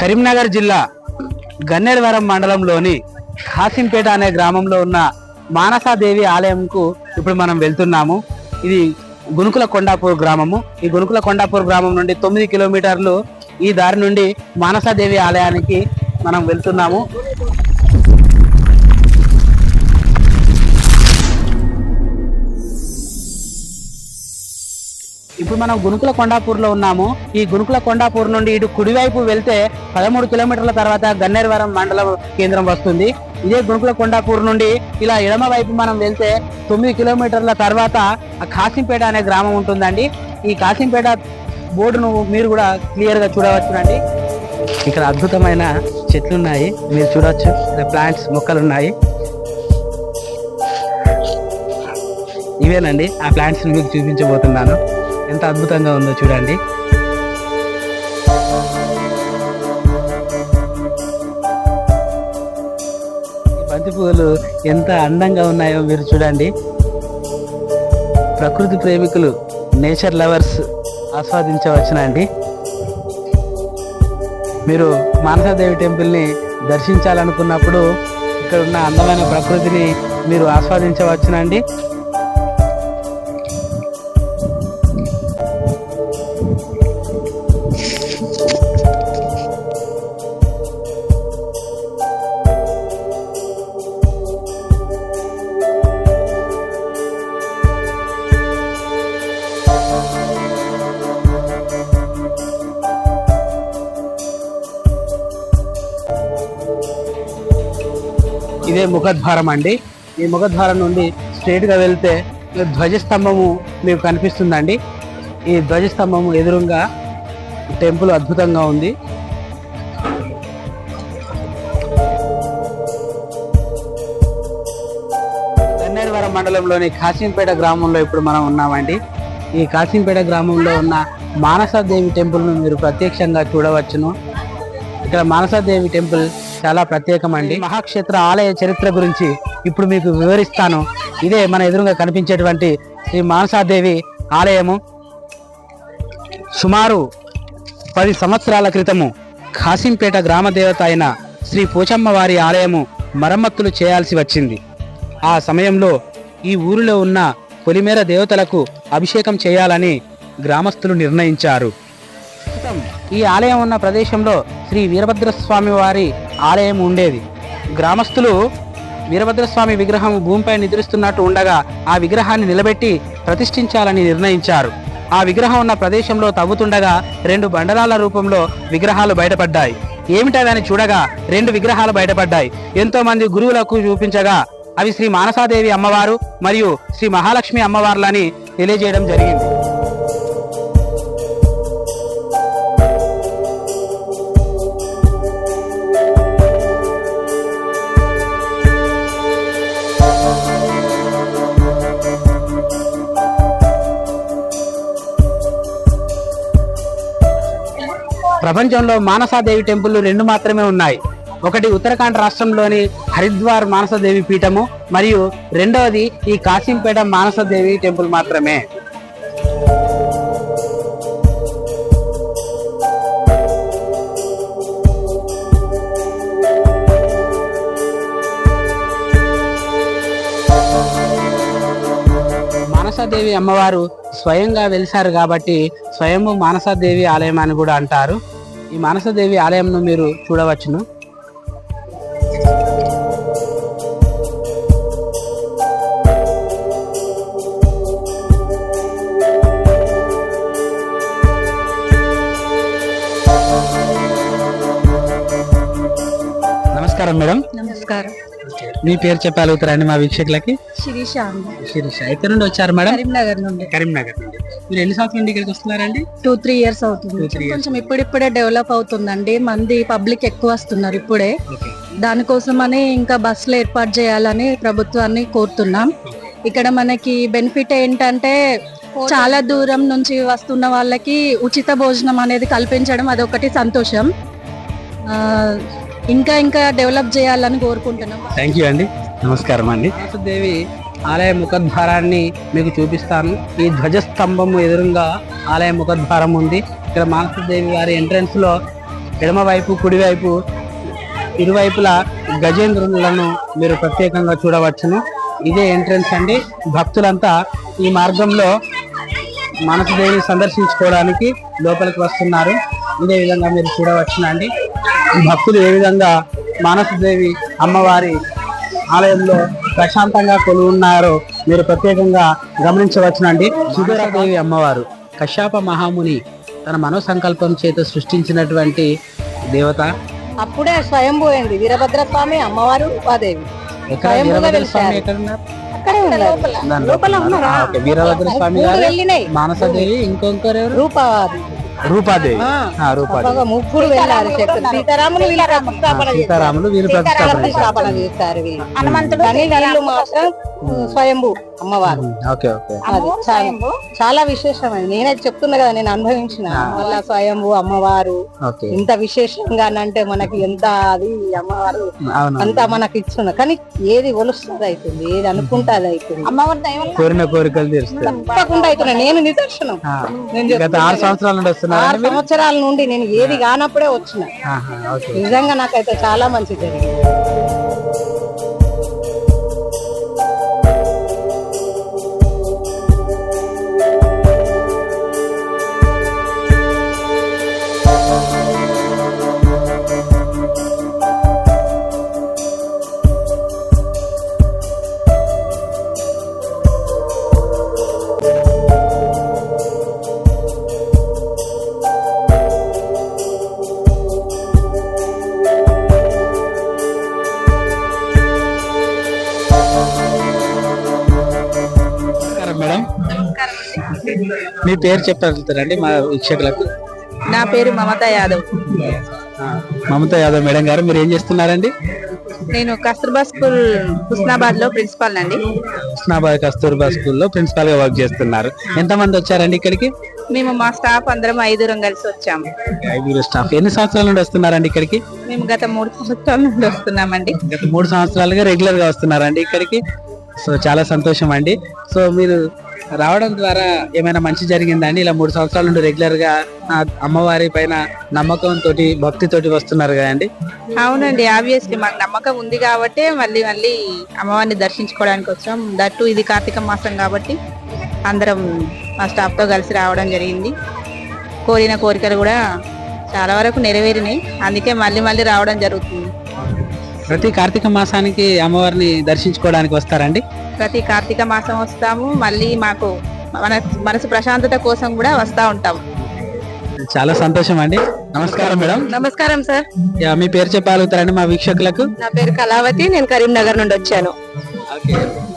కరీంనగర్ జిల్లా గన్నేరవరం మండలంలోని కాసింపేట అనే గ్రామంలో ఉన్న మానసాదేవి ఆలయంకు ఇప్పుడు మనం వెళ్తున్నాము. ఇది గునుకుల కొండాపూర్ గ్రామము. ఈ గునుకుల కొండాపూర్ గ్రామం నుండి తొమ్మిది కిలోమీటర్లు ఈ దారి నుండి మానసాదేవి ఆలయానికి మనం వెళ్తున్నాము. ఇప్పుడు మనం గునుకుల కొండాపూర్లో ఉన్నాము. ఈ గునుకుల కొండాపూర్ నుండి ఇటు కుడివైపు వెళ్తే పదమూడు కిలోమీటర్ల తర్వాత గన్నేరవరం మండలం కేంద్రం వస్తుంది. ఇదే గునుకుల కొండాపూర్ నుండి ఇలా ఎడమ వైపు మనం వెళ్తే తొమ్మిది కిలోమీటర్ల తర్వాత కాసింపేట అనే గ్రామం ఉంటుందండి. ఈ కాసింపేట బోర్డును మీరు కూడా క్లియర్గా చూడవచ్చునండి. ఇక్కడ అద్భుతమైన చెట్లు ఉన్నాయి మీరు చూడవచ్చు. ప్లాంట్స్ మొక్కలు ఉన్నాయి ఇవేనండి. ఆ ప్లాంట్స్ మీకు చూపించబోతున్నాను. ఎంత అద్భుతంగా ఉందో చూడండి. బంతి పువ్వులు ఎంత అందంగా ఉన్నాయో మీరు చూడండి. ప్రకృతి ప్రేమికులు నేచర్ లవర్స్ ఆస్వాదించవచ్చునండి. మీరు మానసాదేవి టెంపుల్ని దర్శించాలనుకున్నప్పుడు ఇక్కడ ఉన్న అందమైన ప్రకృతిని మీరు ఆస్వాదించవచ్చునండి. ముఖద్వారం అండి. ఈ ముఖద్వారం నుండి స్ట్రేట్గా వెళ్తే ధ్వజస్తంభము మీకు కనిపిస్తుందండి. ఈ ధ్వజస్తంభము ఎదురుగా టెంపుల్ అద్భుతంగా ఉంది. గన్నేరువరం మండలంలోని కాసింపేట గ్రామంలో ఇప్పుడు మనం ఉన్నామండి. ఈ కాసింపేట గ్రామంలో ఉన్న మానసాదేవి టెంపుల్ను మీరు ప్రత్యక్షంగా చూడవచ్చును. ఇక్కడ మానసాదేవి టెంపుల్ చాలా ప్రత్యేకమండి. మహాక్షేత్ర ఆలయ చరిత్ర గురించి ఇప్పుడు మీకు వివరిస్తాను. ఇదే మన ఎదురుగా కనిపించేటువంటి శ్రీ మానసాదేవి ఆలయము. సుమారు పది సంవత్సరాల క్రితము ఖాసింపేట గ్రామ దేవత అయిన శ్రీ పోచమ్మ వారి ఆలయము మరమ్మతులు చేయాల్సి వచ్చింది. ఆ సమయంలో ఈ ఊరిలో ఉన్న పొలిమేర దేవతలకు అభిషేకం చేయాలని గ్రామస్తులు నిర్ణయించారు. ఈ ఆలయం ఉన్న ప్రదేశంలో శ్రీ వీరభద్రస్వామి వారి ఆలయం ఉండేది. గ్రామస్తులు వీరభద్రస్వామి విగ్రహం భూమిపై నిద్రిస్తున్నట్టు ఉండగా ఆ విగ్రహాన్ని నిలబెట్టి ప్రతిష్ఠించాలని నిర్ణయించారు. ఆ విగ్రహం ఉన్న ప్రదేశంలో తవ్వుతుండగా రెండు బండరాల రూపంలో విగ్రహాలు బయటపడ్డాయి. ఏమిటదని చూడగా రెండు విగ్రహాలు బయటపడ్డాయి. ఎంతో మంది గురువులకు చూపించగా అవి శ్రీ మానసాదేవి అమ్మవారు మరియు శ్రీ మహాలక్ష్మి అమ్మవార్లని తెలియజేయడం జరిగింది. ప్రపంచంలో మానసాదేవి టెంపుల్ రెండు మాత్రమే ఉన్నాయి. ఒకటి ఉత్తరాఖండ్ రాష్ట్రంలోని హరిద్వార్ మానసదేవి పీఠము మరియు రెండవది ఈ కాసింపేట మానసదేవి టెంపుల్ మాత్రమే. మానసాదేవి అమ్మవారు స్వయంగా వెలిసారు కాబట్టి స్వయము మానసాదేవి ఆలయం అని కూడా అంటారు. ఈ మానసాదేవి ఆలయంను మీరు చూడవచ్చును. నమస్కారం మేడం. నమస్కారం. మీ పేరు చెప్పగలుగుతారండి మా వీక్షకులకి. శిరీష శిరీష ఎక్కడి నుండి వచ్చారు మేడం? కరీంనగర్ నుండి. కరీంనగర్ నుండి. మీరు ఎన్ని సంవత్సరాల నుండి ఇక్కడికి వస్తున్నారండి? టూ త్రీ ఇయర్స్ అవుతుంది. Two, three years. కొంచెం ఇప్పుడిప్పుడే డెవలప్ అవుతుందండి. మంది పబ్లిక్ ఎక్కువ వస్తున్నారు ఇప్పుడే. ఓకే దానికోసమని ఇంకా బస్సులు ఏర్పాటు చేయాలని ప్రభుత్వాన్ని కోరుతున్నాం. ఇక్కడ మనకి బెనిఫిట్ ఏంటంటే చాలా దూరం నుంచి వస్తున్న వాళ్ళకి ఉచిత భోజనం అనేది కల్పించడం అదొకటి సంతోషం. ఆ, ఇంకా ఇంకా డెవలప్ చేయాలని కోరుకుంటున్నాం. థ్యాంక్ యూ అండి. నమస్కారం అండి. దేవి ఆలయ ముఖద్వారాన్ని మీకు చూపిస్తాను. ఈ ధ్వజస్తంభము ఎదురుగా ఆలయ ముఖద్వారం ఉంది. ఇక్కడ మానసదేవి వారి ఎంట్రన్స్లో ఎడమవైపు కుడివైపు ఇరువైపులా గజేంద్రులను మీరు ప్రత్యేకంగా చూడవచ్చును. ఇదే ఎంట్రన్స్ అండి. భక్తులంతా ఈ మార్గంలో మానసదేవిని సందర్శించుకోవడానికి లోపలికి వస్తున్నారు. ఇదే విధంగా మీరు చూడవచ్చునండి. భక్తులు ఏ విధంగా మానసదేవి అమ్మవారి ఆలయంలో ప్రశాంతంగా కొలు ఉన్నారో మీరు ప్రత్యేకంగా గమనించవచ్చునండి. సుధరాదేవి అమ్మవారు కశ్యప మహాముని తన మనోసంకల్పం చేత సృష్టించినటువంటి దేవత. అప్పుడే స్వయంభూ అయింది వీరభద్ర స్వామి అమ్మవారు ఉపాదేవి వీరభద్ర స్వామి గారు మానసదేవి ఇంకొకరు ఎవరు? రూపాది రూపాదేవి. రూపాదేవి. ముగ్గురు వెళ్ళారు. సీతారాములు వీళ్ళ ప్రతిష్టాపన. సీతారాములు చేస్తారు మాత్రం స్వయంభూ. అమ్మవారు. Okay okay. అది చాలా చాలా విశేషమైనది నేనే చెప్తున్నా కదా నేను అనుభవించిన. వల్ల స్వయంభూ అమ్మవారు. ఓకే. ఇంత విశేషంగా అంటే మనకి ఎంత అది అమ్మవారు అంతా మనకి ఇస్తున్నా కానీ ఏది ఒలుస్తుంది అవుతుంది ఏది అనుకుంటే అది అవుతుంది అమ్మవారి కోరిన కోరికలు తప్పకుండా అవుతున్నా నేను నిదర్శనం. నేను గత ఆరు సంవత్సరాల నుండి ఆరు సంవత్సరాల నుండి నేను ఏది కానప్పుడే వచ్చిన. ఓకే. నిజంగా నాకైతే చాలా మంచి జరిగింది. మీ పేరు చెప్పగలుగుతారండి మా వీక్షకులకు? నా పేరు మమత యాదవ్. మమతా యాదవ్ మేడం గారు మీరు ఏం చేస్తున్నారండి? నేను కస్తూర్బా స్కూల్ హుస్నాబాద్లో ప్రిన్సిపాల్ నండి. కృష్ణాబాద్ కస్తూర్బా స్కూల్లో ప్రిన్సిపాల్గా వర్క్ చేస్తున్నారు. ఎంతమంది వచ్చారండి ఇక్కడికి? మేము మా స్టాఫ్ అందరం ఐదుగురం కలిసి వచ్చాము. ఐదుగురు స్టాఫ్. ఎన్ని సంవత్సరాల నుండి వస్తున్నారండి ఇక్కడికి? మేము గత మూడు సంవత్సరాల నుండి వస్తున్నామండి. గత మూడు సంవత్సరాలుగా రెగ్యులర్గా వస్తున్నారండి ఇక్కడికి. సో చాలా సంతోషం అండి. సో మీరు రావడం ద్వారా ఏమైనా మంచి జరిగిందండి ఇలా మూడు సంవత్సరాల నుండి రెగ్యులర్గా అమ్మవారి పైన నమ్మకం తోటి భక్తితోటి వస్తున్నారు కదండి అవునండి ఆబ్వియస్లీ మాకు నమ్మకం ఉంది కాబట్టి మళ్ళీ మళ్ళీ అమ్మవారిని దర్శించుకోవడానికి వచ్చాం. దట్టు ఇది కార్తీక మాసం కాబట్టి అందరం మా స్టాఫ్తో కలిసి రావడం జరిగింది. కోరిన కోరికలు కూడా చాలా వరకు నెరవేరినాయి. అందుకే మళ్ళీ మళ్ళీ రావడం జరుగుతుంది. ప్రతి కార్తీక మాసానికి అమ్మవారిని దర్శించుకోవడానికి వస్తారండి ప్రతి కార్తీక మాసం వస్తాము. మళ్ళీ మాకు మన మనసు ప్రశాంతత కోసం కూడా వస్తా ఉంటాము. చాలా సంతోషం అండి. నమస్కారం మేడం. నమస్కారం సార్. యా, మీ పేరు చెప్పగలుగుతారండి మా వీక్షకులకు. నా పేరు కళావతి నేను కరీంనగర్ నుండి వచ్చాను.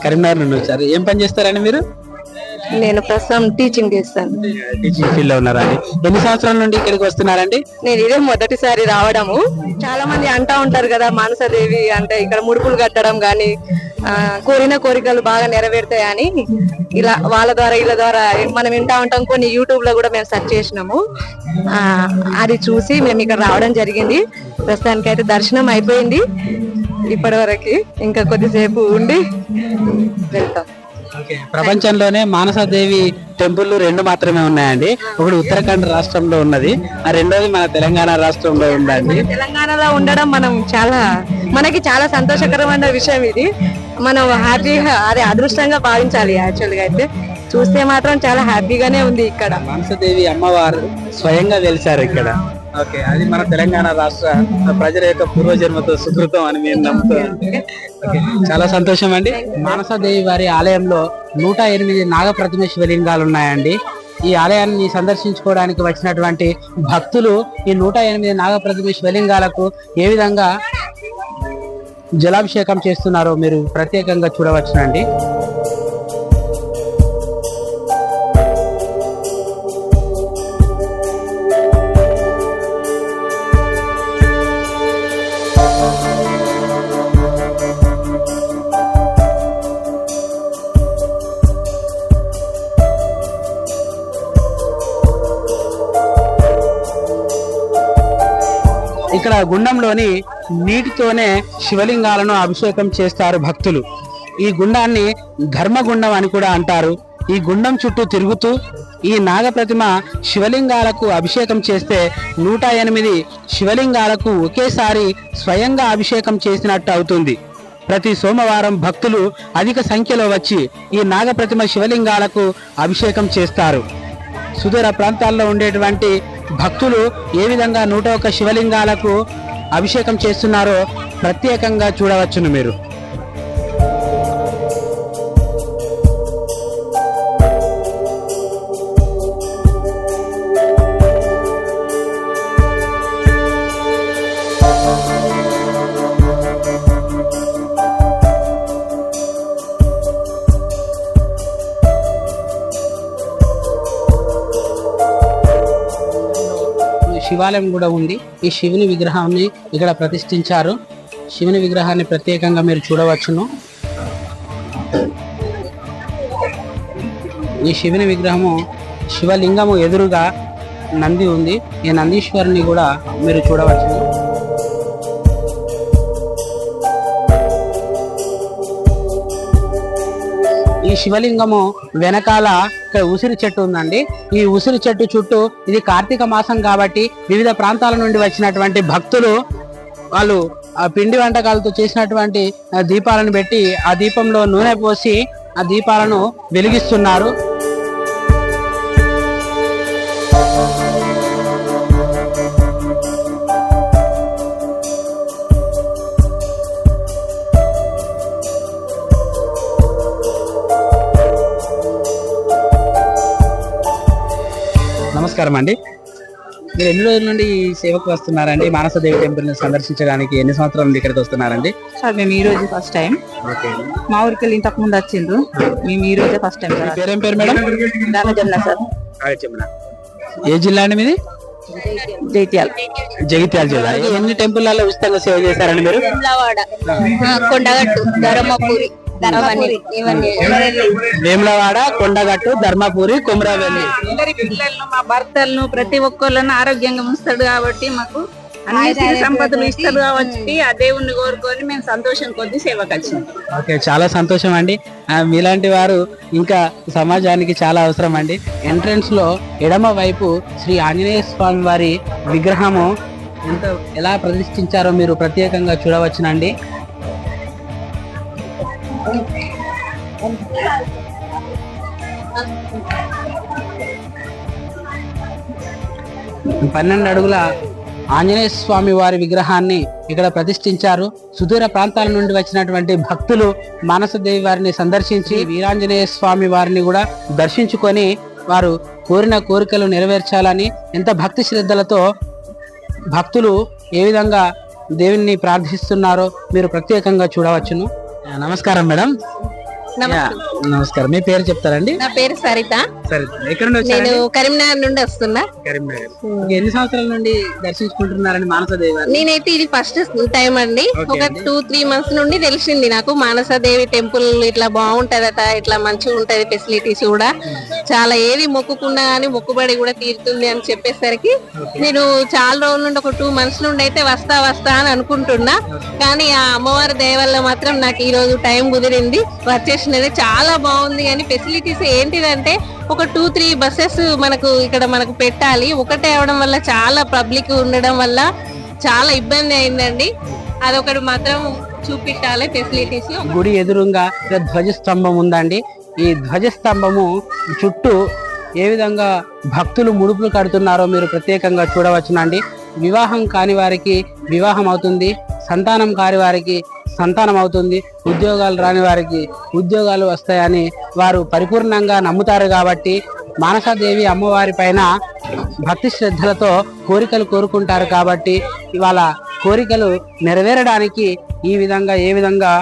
కరీంనగర్ నుండి వచ్చారు. ఏం పని చేస్తారండి మీరు? నేను ప్రస్తుతం టీచింగ్ చేస్తాను. టీచింగ్ ఫీల్డ్లో ఉన్నారండి ఎన్ని సంవత్సరాల నుండి ఇక్కడికి వస్తున్నారండి? నేను ఇదే మొదటిసారి రావడము. చాలా మంది అంటా ఉంటారు కదా మానసదేవి అంటే ఇక్కడ ముడుపులు కట్టడం గాని కోరిన కోరికలు బాగా నెరవేరుతాయని. ఇలా వాళ్ళ ద్వారా వీళ్ళ ద్వారా మనం వింటా ఉంటాం. కొన్ని యూట్యూబ్లో కూడా మేము సెర్చ్ చేసినాము. అది చూసి మేము ఇక్కడ రావడం జరిగింది. ప్రస్తుతానికి అయితే దర్శనం అయిపోయింది. ఇప్పటి వరకు ఇంకా కొద్దిసేపు ఉండి వెళ్తాం. ప్రపంచంలోనే మానసాదేవి టెంపుల్ రెండు మాత్రమే ఉన్నాయండి. ఒకటి ఉత్తరాఖండ్ రాష్ట్రంలో ఉన్నది ఆ రెండోది మన తెలంగాణ రాష్ట్రంలో ఉందండి. తెలంగాణలో ఉండడం మనం చాలా మనకి చాలా సంతోషకరమైన విషయం ఇది. మనం హ్యాపీగా అదే అదృష్టంగా భావించాలి యాక్చువల్గా అయితే. చూస్తే మాత్రం చాలా హ్యాపీగానే ఉంది ఇక్కడ. మానసదేవి అమ్మవారు స్వయంగా వెలిసారు ఇక్కడ. ఓకే అది మన తెలంగాణ రాష్ట్ర ప్రజల యొక్క పూర్వజన్మతో సుకృతం అని మేము నమ్ముతాం ఓకే, చాలా సంతోషం అండి. మానసదేవి వారి ఆలయంలో నూట ఎనిమిది నాగప్రతిమ శివలింగాలు ఉన్నాయండి ఈ ఆలయాన్ని సందర్శించుకోవడానికి వచ్చినటువంటి భక్తులు ఈ నూట ఎనిమిది నాగప్రతిమ శివలింగాలకు ఏ విధంగా జలాభిషేకం చేస్తున్నారో మీరు ప్రత్యేకంగా చూడవచ్చునండి. ఇక్కడ గుండంలోని నీటితోనే శివలింగాలను అభిషేకం చేస్తారు భక్తులు. ఈ గుండాన్ని ధర్మగుండం అని కూడా అంటారు. ఈ గుండం చుట్టూ తిరుగుతూ ఈ నాగప్రతిమ శివలింగాలకు అభిషేకం చేస్తే నూట ఎనిమిది శివలింగాలకు ఒకేసారి స్వయంగా అభిషేకం చేసినట్టు అవుతుంది. ప్రతి సోమవారం భక్తులు అధిక సంఖ్యలో వచ్చి ఈ నాగప్రతిమ శివలింగాలకు అభిషేకం చేస్తారు. సుదూర ప్రాంతాల్లో ఉండేటువంటి భక్తులు ఏ విధంగా నూట ఒక్క శివలింగాలకు అభిషేకం చేస్తున్నారో ప్రత్యేకంగా చూడవచ్చును మీరు. శివాలయం కూడా ఉంది. ఈ శివుని విగ్రహాన్ని ఇక్కడ ప్రతిష్ఠించారు. శివుని విగ్రహాన్ని ప్రత్యేకంగా మీరు చూడవచ్చును. ఈ శివుని విగ్రహము శివలింగము ఎదురుగా నంది ఉంది. ఈ నందీశ్వరుని కూడా మీరు చూడవచ్చును. ఈ శివలింగము వెనకాల ఇక్కడ ఉసిరి చెట్టు ఉందండి. ఈ ఉసిరి చెట్టు చుట్టూ ఇది కార్తీక మాసం కాబట్టి వివిధ ప్రాంతాల నుండి వచ్చినటువంటి భక్తులు వాళ్ళు ఆ పిండి వంటకాలతో చేసినటువంటి దీపాలను పెట్టి ఆ దీపంలో నూనె పోసి ఆ దీపాలను వెలిగిస్తున్నారు. నమస్కారం అండి. మీరు ఎన్ని రోజుల నుండి ఈ సేవకు వస్తున్నారండి? మానసదేవి టెంపుల్ని సందర్శించడానికి ఎన్ని సంవత్సరాల నుండి ఇక్కడికి వస్తున్నారండి? సార్ మేము ఈ రోజు ఫస్ట్ టైం మా ఊరికి వెళ్ళి ఇంతకు ముందు వచ్చిండ్రు. మేము ఈ రోజే ఫస్ట్ టైం సార్ పేరేం పేరు మేడం? సార్. ఏ జిల్లా అండి మీది? జైత్యాల. జగిత్యాల జిల్లా. ఎన్ని టెంపుల్లలో ఉచితంగా సేవ చేశారండి మీరు? కొండగట్టు ధర్మపురి. వేములవాడ కొండగట్టు ధర్మపురి కుమ్రవెల్లి. అందరి పిల్లలను మా భర్తలను ప్రతి ఒక్కళ్ళను ఆరోగ్యంగా ఉంచుతాడు కాబట్టి మాకు అన్ని సిరి సంపదలు ఇస్తాడు కాబట్టి ఆ దేవుణ్ణి కోరుకొని మేము సంతోషం కొద్ది సేవకు వచ్చినాం ఓకే చాలా సంతోషం అండి. మీలాంటి వారు ఇంకా సమాజానికి చాలా అవసరం అండి. ఎంట్రన్స్లో ఎడమ వైపు శ్రీ ఆంజనేయ స్వామి వారి విగ్రహము ఎంత ఎలా ప్రతిష్ఠించారో మీరు ప్రత్యేకంగా చూడవచ్చునండి. పన్నెండు అడుగుల ఆంజనేయ స్వామి వారి విగ్రహాన్ని ఇక్కడ ప్రతిష్ఠించారు. సుదూర ప్రాంతాల నుండి వచ్చినటువంటి భక్తులు మానసదేవి వారిని సందర్శించి వీరాంజనేయ స్వామి వారిని కూడా దర్శించుకొని వారు కోరిన కోరికలు నెరవేర్చాలని ఎంత భక్తి శ్రద్ధలతో భక్తులు ఏ విధంగా దేవుణ్ణి ప్రార్థిస్తున్నారో మీరు ప్రత్యేకంగా చూడవచ్చును. నమస్కారం మేడం. నమస్కారం. మీ పేరు చెప్తారండి? నా పేరు సరిత. ఎక్కడ నేను? కరీంనగర్ నుండి వస్తున్నా. కరీంనగర్. ఎన్ని సంవత్సరాల నుండి దర్శించుకుంటున్నారండి మానసదేవి? నేనైతే ఇది ఫస్ట్ టైం అండి. ఒక. టూ త్రీ మంత్స్ నుండి తెలిసింది నాకు మానసదేవి టెంపుల్ ఇట్లా బాగుంటదట ఇట్లా మంచిగా ఉంటది ఫెసిలిటీస్ కూడా. చాలా ఏది మొక్కుకున్నా గానీ మొక్కుబడి కూడా తీరుతుంది అని చెప్పేసరికి నేను చాలా రోజుల నుండి ఒక టూ మంత్స్ నుండి అయితే వస్తా వస్తా అని అనుకుంటున్నా. కానీ ఆ అమ్మవారి దయ వల్ల మాత్రం నాకు ఈ రోజు టైం కుదిరింది. వచ్చేసినది చాలా బాగుంది. కానీ ఫెసిలిటీస్ ఏంటిదంటే ఒక టూ త్రీ బస్సెస్ మనకు ఇక్కడ మనకు పెట్టాలి. ఒకటే అవడం వల్ల చాలా పబ్లిక్ ఉండడం వల్ల చాలా ఇబ్బంది అయిందండి. అదొకటి మాత్రం చూపించాలి ఫెసిలిటీస్ గుడి ఎదురుగా ధ్వజస్తంభం ఉందండి. ఈ ధ్వజస్తంభము చుట్టూ ఏ విధంగా భక్తులు ముడుపులు కడుతున్నారో మీరు ప్రత్యేకంగా చూడవచ్చునండి. వివాహం కాని వారికి వివాహం అవుతుంది సంతానం కాని వారికి సంతానం అవుతుంది ఉద్యోగాలు రాని వారికి ఉద్యోగాలు వస్తాయని వారు పరిపూర్ణంగా నమ్ముతారు కాబట్టి మానసాదేవి అమ్మవారి పైన భక్తి శ్రద్ధలతో కోరికలు కోరుకుంటారు కాబట్టి ఇవాళ కోరికలు నెరవేరడానికి ఈ విధంగా ఏ విధంగా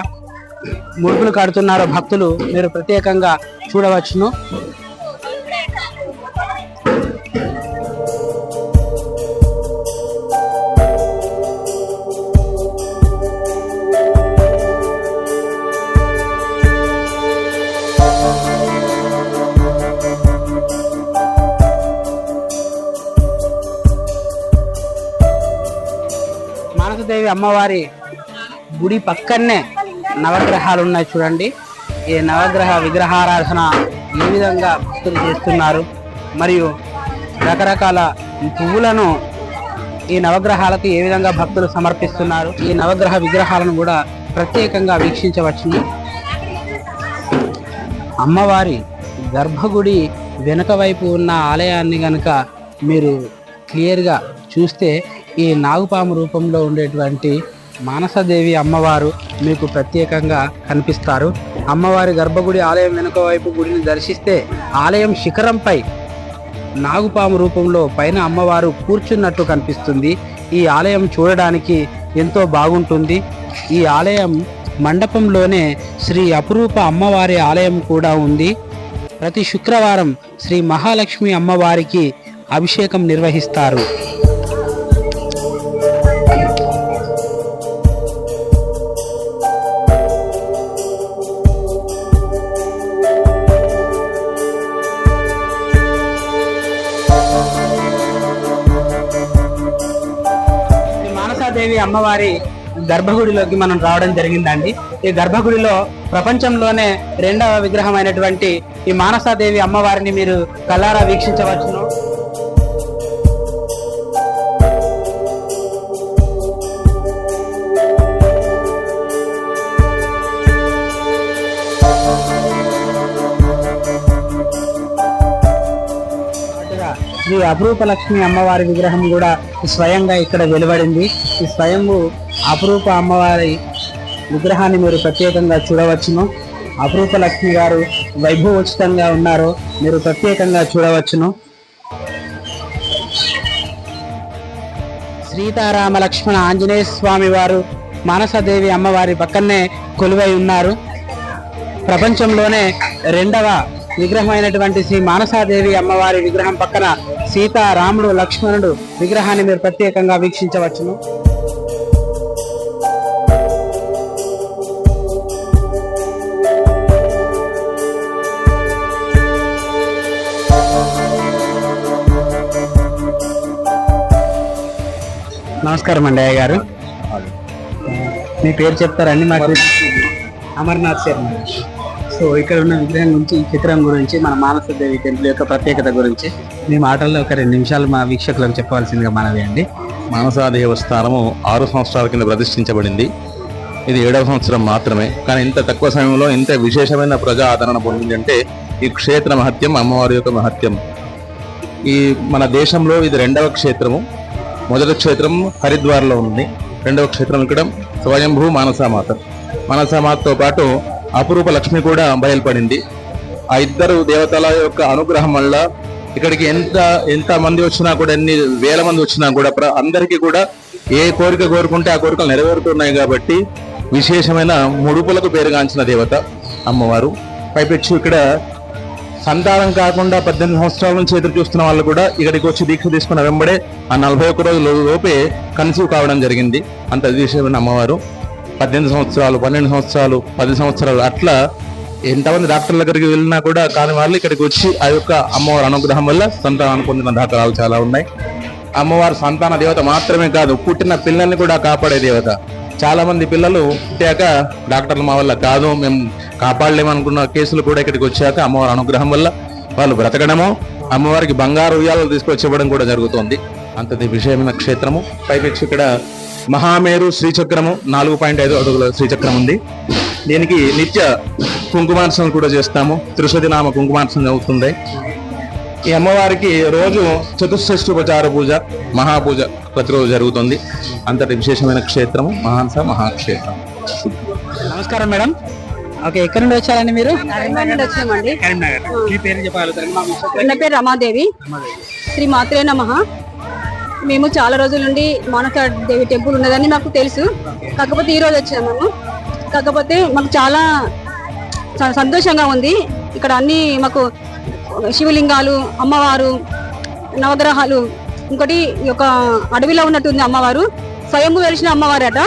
ముడుపులు కడుతున్నారో భక్తులు మీరు ప్రత్యేకంగా చూడవచ్చును. అమ్మవారి గుడి పక్కనే నవగ్రహాలు ఉన్నాయి చూడండి. ఈ నవగ్రహ విగ్రహారాధన ఏ విధంగా భక్తులు చేస్తున్నారు? మరియు రకరకాల పువ్వులను ఈ నవగ్రహాలకు ఏ విధంగా భక్తులు సమర్పిస్తున్నారు? ఈ నవగ్రహ విగ్రహాలను కూడా ప్రత్యేకంగా వీక్షించవచ్చును. అమ్మవారి గర్భగుడి వెనుక వైపు ఉన్న ఆలయాన్ని కనుక మీరు క్లియర్గా చూస్తే ఈ నాగుపాము రూపంలో ఉండేటువంటి మానసదేవి అమ్మవారు మీకు ప్రత్యేకంగా కనిపిస్తారు. అమ్మవారి గర్భగుడి ఆలయం వెనుక వైపు గుడిని దర్శిస్తే ఆలయం శిఖరంపై నాగుపాము రూపంలో పైన అమ్మవారు కూర్చున్నట్టు కనిపిస్తుంది. ఈ ఆలయం చూడడానికి ఎంతో బాగుంటుంది. ఈ ఆలయం మండపంలోనే శ్రీ అపురూప అమ్మవారి ఆలయం కూడా ఉంది. ప్రతి శుక్రవారం శ్రీ మహాలక్ష్మి అమ్మవారికి అభిషేకం నిర్వహిస్తారు. అమ్మవారి గర్భగుడిలోకి మనం రావడం జరిగిందండి. ఈ గర్భగుడిలో ప్రపంచంలోనే రెండవ విగ్రహం అయినటువంటి ఈ మానసాదేవి అమ్మవారిని మీరు కల్లారా వీక్షించవచ్చును. శ్రీ అపురూప లక్ష్మి అమ్మవారి విగ్రహం కూడా స్వయంగా ఇక్కడ వెలువడింది. ఈ స్వయంభు అపురూప అమ్మవారి విగ్రహాన్ని మీరు ప్రత్యేకంగా చూడవచ్చును. అపురూప లక్ష్మి గారు వైభవోచితంగా ఉన్నారు. మీరు ప్రత్యేకంగా చూడవచ్చును. సీతారామ లక్ష్మణ ఆంజనేయ స్వామి వారు మానసదేవి అమ్మవారి పక్కనే కొలువై ఉన్నారు. ప్రపంచంలోనే రెండవ విగ్రహమైనటువంటి శ్రీ మానసాదేవి అమ్మవారి విగ్రహం పక్కన సీత రాముడు లక్ష్మణుడు విగ్రహాన్ని మీరు ప్రత్యేకంగా వీక్షించవచ్చును. నమస్కారం అండి అయ్య గారు. మీ పేరు చెప్తారండి మాకు. అమర్నాథ్ శర్మ. సో ఇక్కడ ఉన్న విగ్రహం గురించి ఈ చిత్రం గురించి మన మానసదేవి టెంపుల్ యొక్క ప్రత్యేకత గురించి మీ మాటల్లో ఒక రెండు నిమిషాలు మా వీక్షకులకు చెప్పవలసిందిగా మనవి అండి. మానసాదేవస్థానము ఆరు సంవత్సరాల కింద ప్రతిష్ఠించబడింది. ఇది ఏడవ సంవత్సరం మాత్రమే. కానీ ఇంత తక్కువ సమయంలో ఇంత విశేషమైన ప్రజా ఆదరణ పొందిందంటే ఈ క్షేత్ర మహత్యం అమ్మవారి యొక్క మహత్యం. ఈ మన దేశంలో ఇది రెండవ క్షేత్రము. మొదటి క్షేత్రం హరిద్వార్లో ఉంది. రెండవ క్షేత్రం ఇక్కడ స్వయంభూ మానసామాత. మానసామాతతో పాటు అపురూప లక్ష్మి కూడా బయలుపడింది. ఆ ఇద్దరు దేవతల యొక్క అనుగ్రహం వల్ల ఇక్కడికి ఎంత ఎంత మంది వచ్చినా కూడా ఎన్ని వేల మంది వచ్చినా కూడా అందరికీ కూడా ఏ కోరిక కోరుకుంటే ఆ కోరికలు నెరవేరుతున్నాయి కాబట్టి విశేషమైన ముడుపులకు పేరుగాంచిన దేవత అమ్మవారు. పైపెచ్చు ఇక్కడ సంతానం కాకుండా పద్దెనిమిది సంవత్సరాల నుంచి ఎదురు చూస్తున్న వాళ్ళు కూడా ఇక్కడికి వచ్చి దీక్ష తీసుకున్న వెంబడే ఆ నలభై ఒక్క రోజుల లోపే కన్సీవ్ కావడం జరిగింది. అంత విశేషమైన అమ్మవారు. పద్దెనిమిది సంవత్సరాలు పన్నెండు సంవత్సరాలు పది సంవత్సరాలు అట్లా ఎంతమంది డాక్టర్ల దగ్గరికి వెళ్ళినా కూడా కాని వాళ్ళు ఇక్కడికి వచ్చి ఆ యొక్క అమ్మవారి అనుగ్రహం వల్ల సంతానం పొందిన దాఖలాలు చాలా ఉన్నాయి. అమ్మవారు సంతాన దేవత మాత్రమే కాదు పుట్టిన పిల్లల్ని కూడా కాపాడే దేవత. చాలా మంది పిల్లలు పుట్టాక డాక్టర్లు మా వల్ల కాదు మేము కాపాడలేమనుకున్న కేసులు కూడా ఇక్కడికి వచ్చాక అమ్మవారి అనుగ్రహం వల్ల వాళ్ళు బ్రతకడము అమ్మవారికి బంగారు ఉయ్యాలు తీసుకొచ్చి ఇవ్వడం కూడా జరుగుతుంది. అంతటి విషయమైన క్షేత్రము. పైపెచ్చి ఇక్కడ మహామేరు శ్రీచక్రము నాలుగు పాయింట్ ఐదు అడుగుల శ్రీచక్రం ఉంది. దీనికి నిత్య కుంకుమార్చన కూడా చేస్తాము. త్రిశతి నామ కుంకుమార్చన అవుతుంది ఈ అమ్మవారికి రోజు చతుష్షష్ఠోపచార పూజ మహాపూజ ప్రతిరోజు జరుగుతుంది. అంతటి విశేషమైన క్షేత్రము మహాంస మహాక్షేత్రం. నమస్కారం మేడం. ఓకే ఎక్కడి నుండి వచ్చారండి మీరు? నుండి వచ్చామండి. కరీంనగర్. మీ పేరు చెప్పగలుగుతారు? నా పేరు రమాదేవి. శ్రీ మాత్రే నమ. మేము చాలా రోజుల నుండి మానస దేవి టెంపుల్ ఉన్నదని మాకు తెలుసు. కాకపోతే ఈ రోజు వచ్చాము మేము. కాకపోతే మాకు చాలా సంతోషంగా ఉంది. ఇక్కడ అన్ని మాకు శివలింగాలు అమ్మవారు నవగ్రహాలు ఇంకోటి ఒక యొక్క అడవిలో ఉన్నట్టుంది అమ్మవారు. స్వయంభు వెలిసిన అమ్మవారట.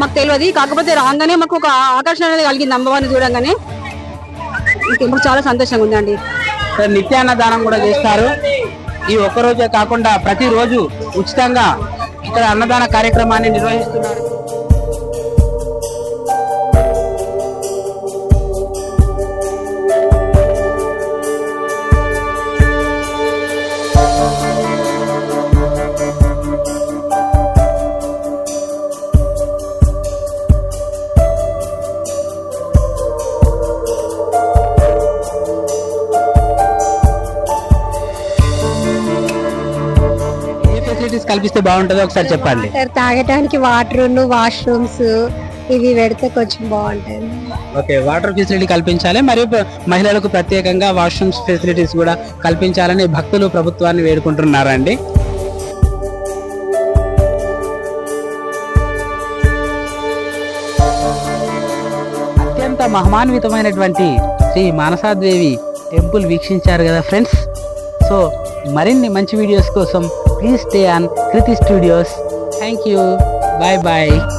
మాకు తెలియదు. కాకపోతే రాగానే మాకు ఒక ఆకర్షణ అనేది కలిగింది అమ్మవారిని చూడంగానే. ఇప్పుడు చాలా సంతోషంగా ఉందండి. నిత్యాన్న దానం కూడా చేస్తారు. ఈ ఒక్క రోజే కాకుండా ప్రతిరోజు ఉచితంగా ఇక్కడ అన్నదాన కార్యక్రమాన్ని నిర్వహిస్తున్నారు. కల్పిస్తే బాగుంటుందో ఒకసారి చెప్పండి. తాగడానికి వాటర్ వాష్రూమ్స్ ఇవి పెడితే కొంచెం బాగుంటుంది. ఓకే వాటర్ ఫెసిలిటీ కల్పించాలి మరియు మహిళలకు ప్రత్యేకంగా వాష్రూమ్స్ ఫెసిలిటీస్ కూడా కల్పించాలని భక్తులు ప్రభుత్వాన్ని వేడుకుంటున్నారండి. అత్యంత మహమాన్వితమైనటువంటి శ్రీ మానసాదేవి టెంపుల్ వీక్షించారు కదా ఫ్రెండ్స్. సో మరిన్ని మంచి వీడియోస్ కోసం Please stay on Kriti Studios. Thank you. Bye bye.